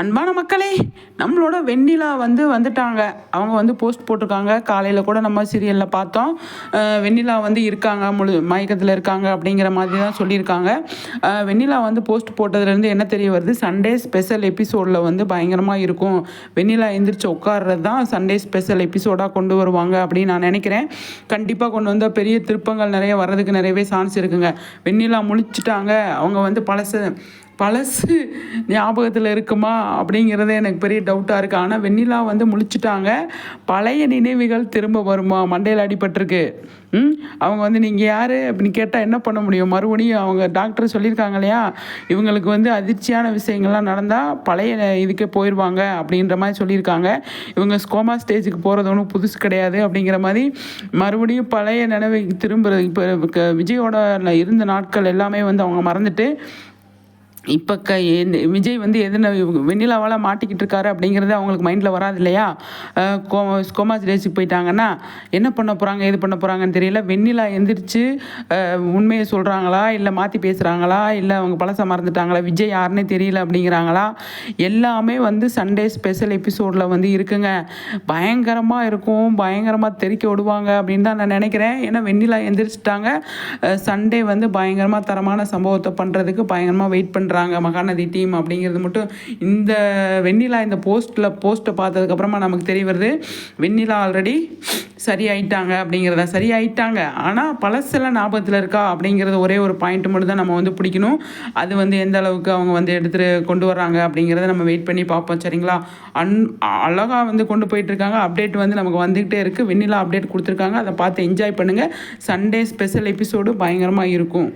அன்பான மக்களே நம்மளோட வெண்ணிலா வந்து வந்துட்டாங்க. அவங்க வந்து போஸ்ட் போட்டிருக்காங்க. காலையில் கூட நம்ம சீரியலில் பார்த்தோம். வெண்ணிலா வந்து இருக்காங்க முழு மயக்கத்தில் இருக்காங்க அப்படிங்கிற மாதிரி தான் சொல்லியிருக்காங்க வெண்ணிலா வந்து போஸ்ட் போட்டதுலேருந்து என்ன தெரிய வருது? சண்டே ஸ்பெஷல் எபிசோடில் வந்து பயங்கரமாக இருக்கும். வெண்ணிலா எந்திரிச்சு உட்கார்றது தான் சண்டே ஸ்பெஷல் எபிசோடாக கொண்டு வருவாங்க அப்படின்னு நான் நினைக்கிறேன். கண்டிப்பாக கொண்டு வந்தால் பெரிய திருப்பங்கள் நிறைய வர்றதுக்கு நிறையவே சான்ஸ் இருக்குங்க. வெண்ணிலா முழிச்சிட்டாங்க. அவங்க வந்து பழச பழசு ஞாபகத்தில் இருக்குமா? அப்படிங்கிறது எனக்கு பெரிய டவுட்டாக இருக்குது ஆனால் வெண்ணிலா வந்து முழிச்சிட்டாங்க. பழைய நினைவுகள் திரும்ப வருமா? மண்டையில் அடிபட்டிருக்கு. ம்? அவங்க வந்து நீங்கள் யார்? அப்படின்னு கேட்டால் என்ன பண்ண முடியும்? மறுபடியும் அவங்க டாக்டர் சொல்லியிருக்காங்க இல்லையா? இவங்களுக்கு வந்து அதிர்ச்சியான விஷயங்கள்லாம் நடந்தால் பழைய இதுக்கே போயிடுவாங்க அப்படின்ற மாதிரி சொல்லியிருக்காங்க. இவங்க ஸ்கோமா ஸ்டேஜுக்கு போகிறது ஒன்றும் புதுசு கிடையாது அப்படிங்கிற மாதிரி மறுபடியும் பழைய நினைவை திரும்புறது. இப்போ விஜயோட இருந்த நாட்கள் எல்லாமே வந்து அவங்க மறந்துட்டு இப்போ க எந்த- விஜய் வந்து எதுன வெண்ணிலாவால் மாட்டிக்கிட்டு இருக்காரு அப்படிங்கிறது அவங்களுக்கு மைண்டில் வராது இல்லையா? கோ கோமா ஸ்டேஜுக்கு போயிட்டாங்கன்னா என்ன பண்ண போகிறாங்க எது பண்ண போகிறாங்கன்னு தெரியல. வெண்ணிலா எந்திரிச்சு உண்மையை சொல்கிறாங்களா இல்லை மாற்றி பேசுகிறாங்களா இல்லை அவங்க பழச மறந்துட்டாங்களா? விஜய் யாருன்னே தெரியல அப்படிங்கிறாங்களா? எல்லாமே வந்து சண்டே ஸ்பெஷல் எபிசோடில் வந்து இருக்குங்க. பயங்கரமாக இருக்கும். பயங்கரமாக தெறிக்க விடுவாங்க அப்படின்னு தான் நான் நினைக்கிறேன். ஏன்னா வெண்ணிலா எந்திரிச்சிட்டாங்க. சண்டே வந்து பயங்கரமாக தரமான சம்பவத்தை பண்ணுறதுக்கு பயங்கரமாக வெயிட் பண்ணுறாங்க மகாநதி டீம் அப்படிங்கிறது மட்டும். இந்த வெண்ணிலா இந்த போஸ்ட்டில் போஸ்ட்டை பார்த்ததுக்கப்புறமா நமக்கு தெரிய வருது வெண்ணிலா ஆல்ரெடி சரியாயிட்டாங்க அப்படிங்கிறத சரியாயிட்டாங்க. ஆனால் பழசெல்லாம் ஞாபகத்தில் இருக்கா அப்படிங்கிறது ஒரே ஒரு பாயிண்ட் மட்டும் தான் நம்ம வந்து பிடிக்கணும். அது வந்து எந்த அளவுக்கு அவங்க வந்து எடுத்துகிட்டு கொண்டு வர்றாங்க அப்படிங்கிறத நம்ம வெயிட் பண்ணி பார்ப்போம் சரிங்களா? அன் அழகாக வந்து கொண்டு போயிட்டுருக்காங்க அப்டேட் வந்து நமக்கு வந்துக்கிட்டே இருக்குது வெண்ணிலா அப்டேட் கொடுத்துருக்காங்க. அதை பார்த்து என்ஜாய் பண்ணுங்கள் சண்டே ஸ்பெஷல் எபிசோடு பயங்கரமாக இருக்கும்.